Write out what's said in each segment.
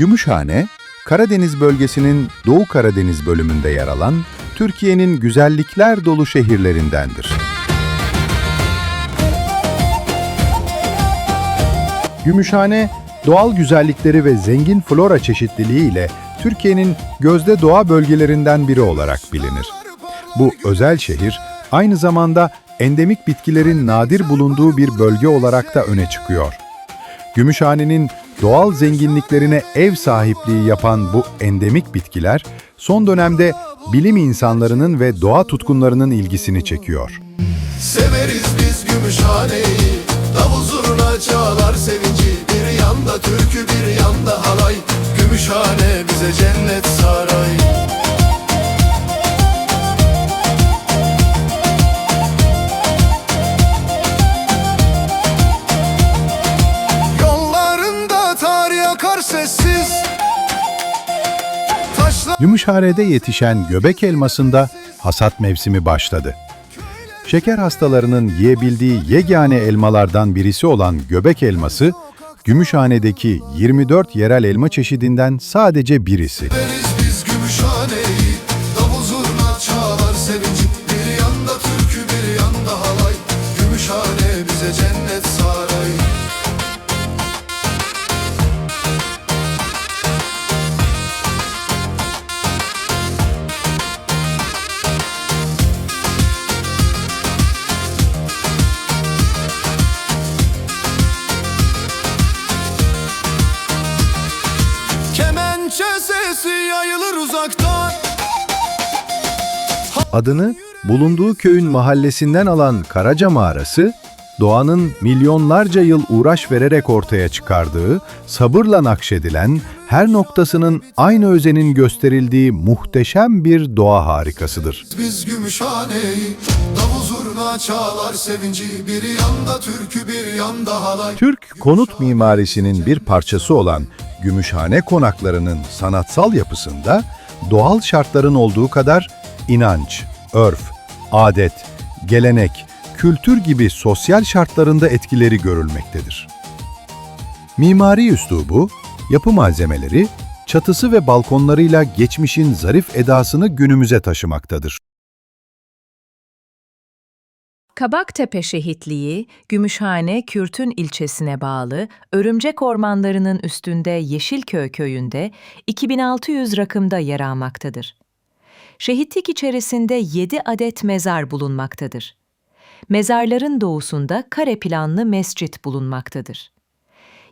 Gümüşhane, Karadeniz bölgesinin Doğu Karadeniz bölümünde yer alan Türkiye'nin güzellikler dolu şehirlerindendir. Gümüşhane, doğal güzellikleri ve zengin flora çeşitliliği ile Türkiye'nin gözde doğa bölgelerinden biri olarak bilinir. Bu özel şehir aynı zamanda endemik bitkilerin nadir bulunduğu bir bölge olarak da öne çıkıyor. Gümüşhane'nin doğal zenginliklerine ev sahipliği yapan bu endemik bitkiler son dönemde bilim insanlarının ve doğa tutkunlarının ilgisini çekiyor. Severiz biz Gümüşhane'yi Davul zurna çalar sevinci. Bir yanda türkü bir yanda halay. Gümüşhane bize cennet saray Gümüşhane'de yetişen göbek elmasında hasat mevsimi başladı. Şeker hastalarının yiyebildiği yegane elmalardan birisi olan göbek elması, Gümüşhane'deki 24 yerel elma çeşidinden sadece birisi. Yayılır uzaktan Adını bulunduğu köyün mahallesinden alan Karaca Mağarası, doğanın milyonlarca yıl uğraş vererek ortaya çıkardığı, sabırla nakşedilen, her noktasının aynı özenin gösterildiği muhteşem bir doğa harikasıdır. Biz Gümüşhane'yi Davul zurna çalar sevinci Bir yanda türkü bir yanda halay Türk konut mimarisinin bir parçası olan Gümüşhane konaklarının sanatsal yapısında doğal şartların olduğu kadar inanç, örf, adet, gelenek, kültür gibi sosyal şartlarında etkileri görülmektedir. Mimari üslubu, yapı malzemeleri, çatısı ve balkonlarıyla geçmişin zarif edasını günümüze taşımaktadır. Kabaktepe Şehitliği, Gümüşhane Kürtün ilçesine bağlı Örümcek Ormanları'nın üstünde Yeşilköy köyünde 2600 rakımda yer almaktadır. Şehitlik içerisinde 7 adet mezar bulunmaktadır. Mezarların doğusunda kare planlı mescit bulunmaktadır.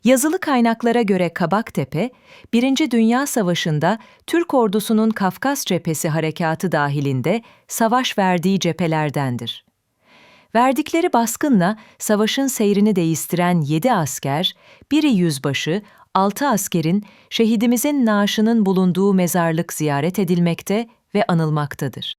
Yazılı kaynaklara göre Kabaktepe, Birinci Dünya Savaşı'nda Türk ordusunun Kafkas Cephesi harekatı dahilinde savaş verdiği cephelerdendir. Verdikleri baskınla savaşın seyrini değiştiren yedi asker, biri yüzbaşı, altı askerin şehidimizin naaşının bulunduğu mezarlık ziyaret edilmekte ve anılmaktadır.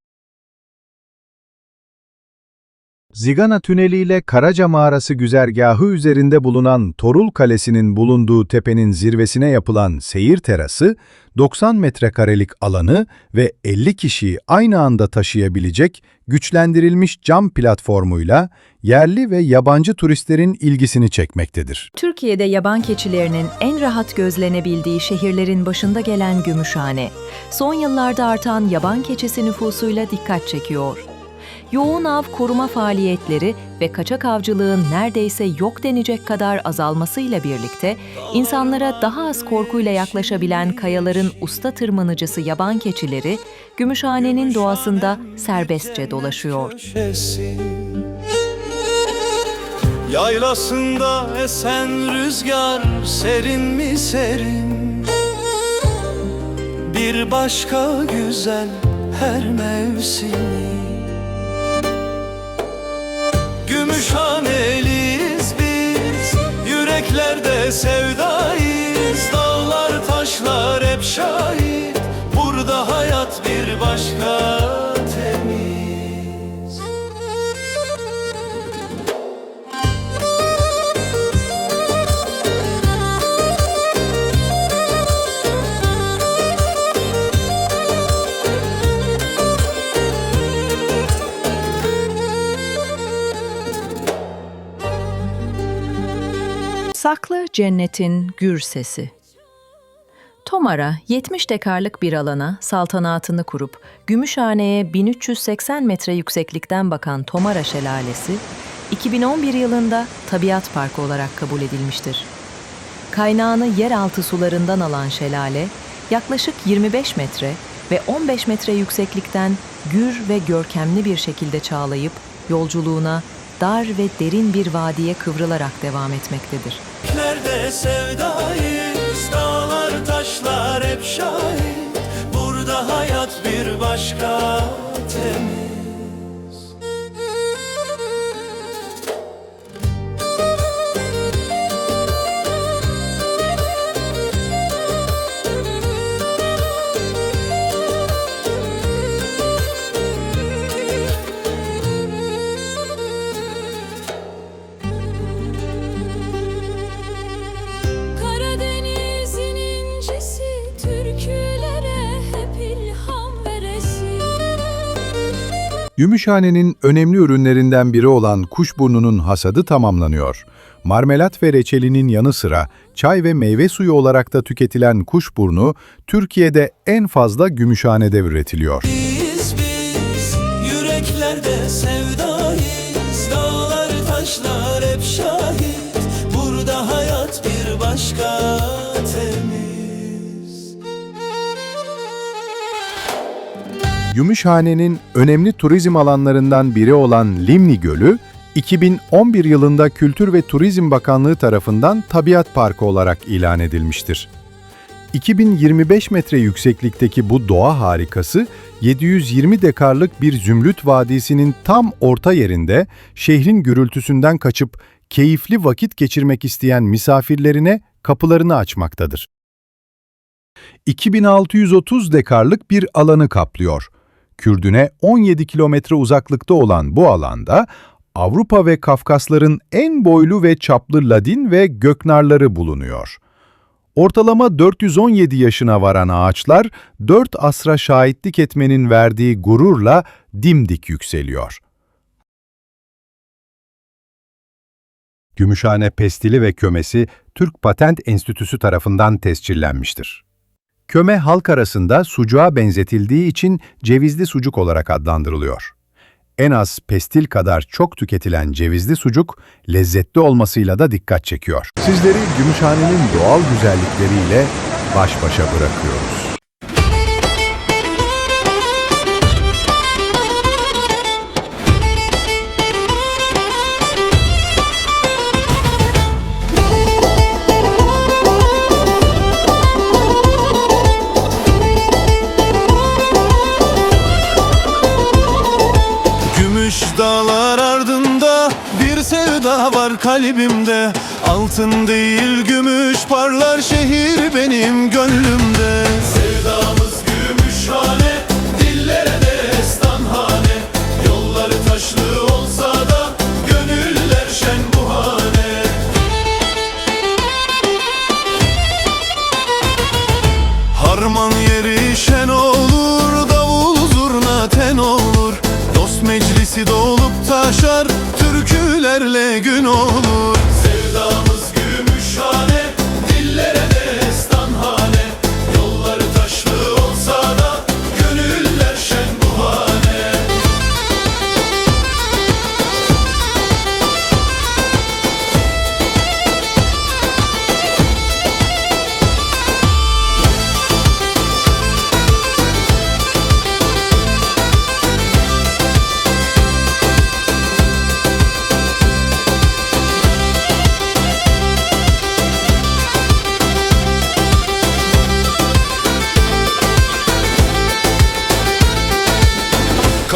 Zigana Tüneli ile Karaca Mağarası güzergahı üzerinde bulunan Torul Kalesi'nin bulunduğu tepenin zirvesine yapılan seyir terası, 90 metrekarelik alanı ve 50 kişiyi aynı anda taşıyabilecek güçlendirilmiş cam platformuyla yerli ve yabancı turistlerin ilgisini çekmektedir. Türkiye'de yaban keçilerinin en rahat gözlenebildiği şehirlerin başında gelen Gümüşhane, son yıllarda artan yaban keçisi nüfusuyla dikkat çekiyor. Yoğun av koruma faaliyetleri ve kaçak avcılığın neredeyse yok denecek kadar azalmasıyla birlikte insanlara daha az korkuyla yaklaşabilen kayaların usta tırmanıcısı yaban keçileri Gümüşhane'nin doğasında serbestçe dolaşıyor. Yaylasında esen rüzgar serin mi serin Bir başka güzel her mevsimi Yüreklerde Saklı cennetin gür sesi. Tomara 70 dekarlık bir alana saltanatını kurup Gümüşhane'ye 1380 metre yükseklikten bakan Tomara Şelalesi 2011 yılında tabiat parkı olarak kabul edilmiştir. Kaynağını yeraltı sularından alan şelale yaklaşık 25 metre ve 15 metre yükseklikten gür ve görkemli bir şekilde çağlayıp yolculuğuna dar ve derin bir vadiye kıvrılarak devam etmektedir. Yüreklerde sevdayız Dağlar taşlar hep şahit. Burada hayat bir başka temiz Gümüşhane'nin önemli ürünlerinden biri olan kuşburnunun hasadı tamamlanıyor. Marmelat ve reçelinin yanı sıra çay ve meyve suyu olarak da tüketilen kuşburnu Türkiye'de en fazla Gümüşhane'de üretiliyor. Biz biz yüreklerde sevdayız Dağlar taşlar Gümüşhane'nin önemli turizm alanlarından biri olan Limni Gölü, 2011 yılında Kültür ve Turizm Bakanlığı tarafından Tabiat Parkı olarak ilan edilmiştir. 2025 metre yükseklikteki bu doğa harikası, 720 dekarlık bir zümrüt vadisinin tam orta yerinde şehrin gürültüsünden kaçıp keyifli vakit geçirmek isteyen misafirlerine kapılarını açmaktadır. 2630 dekarlık bir alanı kaplıyor. Kürdüne 17 kilometre uzaklıkta olan bu alanda Avrupa ve Kafkasların en boylu ve çaplı ladin ve göknarları bulunuyor. Ortalama 417 yaşına varan ağaçlar 4 asra şahitlik etmenin verdiği gururla dimdik yükseliyor. Gümüşhane pestili ve kömesi Türk Patent Enstitüsü tarafından tescillenmiştir. Köme halk arasında sucuğa benzetildiği için cevizli sucuk olarak adlandırılıyor. En az pestil kadar çok tüketilen cevizli sucuk, lezzetli olmasıyla da dikkat çekiyor. Sizleri Gümüşhane'nin doğal güzellikleriyle baş başa bırakıyoruz. Var kalbimde. Altın değil gümüş parlar şehir benim gönlümde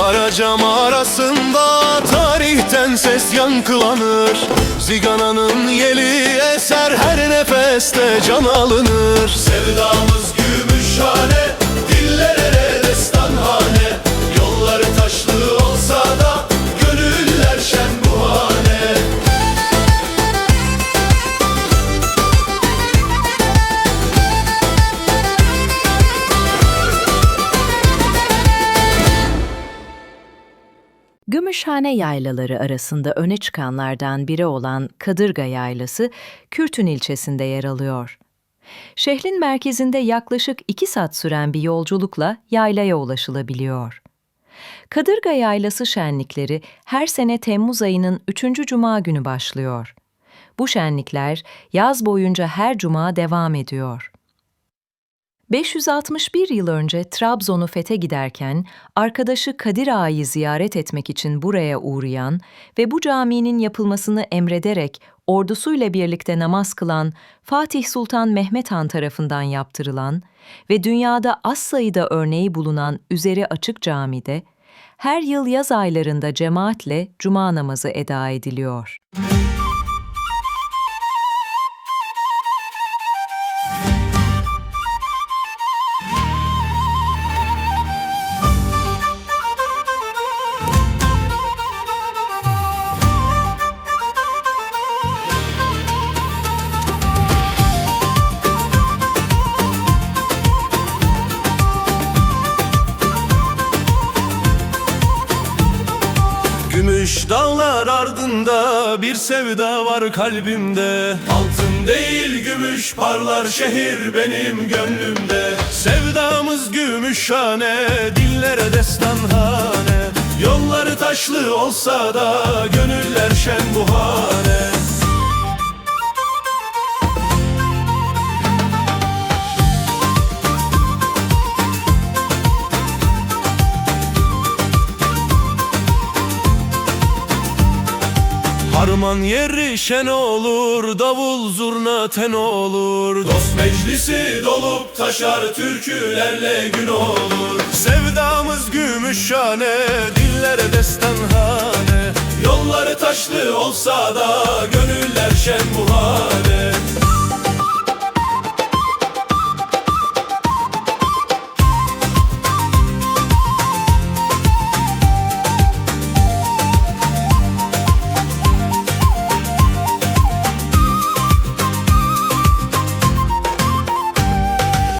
Karacam arasında tarihten ses yankılanır. Zigana'nın yeli eser her nefeste can alınır. Sevdamız gümüşhane, Gümüşhane yaylaları arasında öne çıkanlardan biri olan Kadırga Yaylası, Kürtün ilçesinde yer alıyor. Şehrin merkezinde yaklaşık iki saat süren bir yolculukla yaylaya ulaşılabiliyor. Kadırga Yaylası şenlikleri her sene Temmuz ayının 3. cuma günü başlıyor. Bu şenlikler yaz boyunca her cuma devam ediyor. 561 yıl önce Trabzon'u fethe giderken arkadaşı Kadir Ağa'yı ziyaret etmek için buraya uğrayan ve bu caminin yapılmasını emrederek ordusuyla birlikte namaz kılan Fatih Sultan Mehmet Han tarafından yaptırılan ve dünyada az sayıda örneği bulunan üzeri açık camide her yıl yaz aylarında cemaatle cuma namazı eda ediliyor. Gümüş dağlar ardında bir sevda var kalbimde. Altın değil gümüş parlar şehir benim gönlümde. Sevdamız gümüşhane dillere destanhane. Yolları taşlı olsa da gönüller şen buhane Harman yeri şen olur, davul zurna ten olur. Dost meclisi dolup taşar, türkülerle gün olur. Sevdamız gümüşhane, dillere destanhane Yolları taşlı olsa da